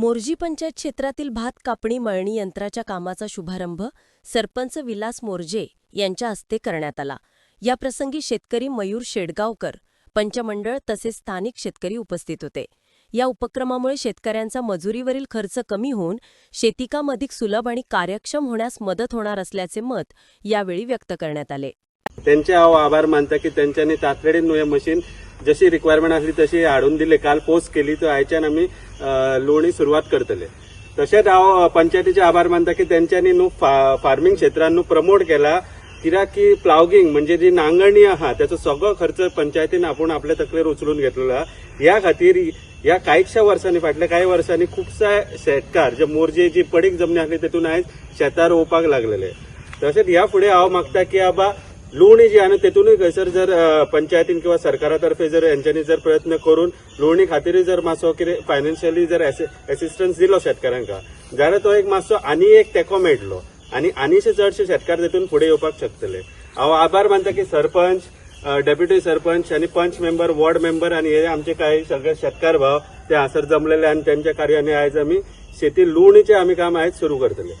मोर्जी पंचायत क्षेत्रातील भात कापणी मळणी यंत्राच्या कामाचा शुभारंभ सरपंच विलास मोर्जे यांच्या हस्ते करण्यात आला. याप्रसंगी शेतकरी मयूर शेडगावकर पंचमंडळ तसेच स्थानिक शेतकरी उपस्थित होते. या उपक्रमामुळे शेतकऱ्यांचा मजुरीवरील खर्च कमी होऊन शेतीकाम अधिक सुलभ आणि कार्यक्षम होण्यास मदत होणार असल्याचे मत यावेळी व्यक्त करण्यात आले. त्यांचे आभार मानतात की त्यांच्यानी तातडीन मशीन जशी रिक्वायरमेंट आसली तशी हाडून दिले. काल पोस्ट केली तर आयच्यान आमी लोणी सुरवात करतले. तशेंच हांव पंचायतीचे आभार मानता की तेंच्यांनी न्हू फा- फार्मिंग क्षेत्रान न्हू प्रमोट केला. कित्याक की प्लावगिंग म्हणजे जी नांगरणी आहा त्याचो सगळो खर्च पंचायतीन आपूण आपल्या तकलेर उचलून घेतलेलो. आहा ह्या खातीर ह्या कांयशा वर्सांनी फाटल्या काही वर्सांनी खुबशे शेतकार जे मोरजे जी पडीक जमनी आसली तेतून आयज शेतां रोवपाक लागलेले. तशेंच ह्या फुडें हांव मागता की बाबा लोणी जी आहा न्हू तेतूनय खंयसर जर पंचायतीन किंवा सरकारा तर्फे जर हेंच्यांनी जर प्रयत्न करून लोणी खातीरूय जर मातसो कितें फायनान्शियली जर असिस्टन्स दिलो शेतकारांका जाल्यार तो एक मातसो आनी एक तेंको मेळटलो आनी आनीशे चडशे शेतकार तितून फुडें येवपाक शकतले. हांव आभार मानता की सरपंच डेप्युटी सरपंच आनी पंच मेंबर वॉर्ड मेंबर आनी हे आमचे काही सगळे शेतकार भाव ते हांगासर जमलेले आनी त्यांच्या कार्याने आयज आमी शेती लुणीचे आमी काम आयज सुरू करतले.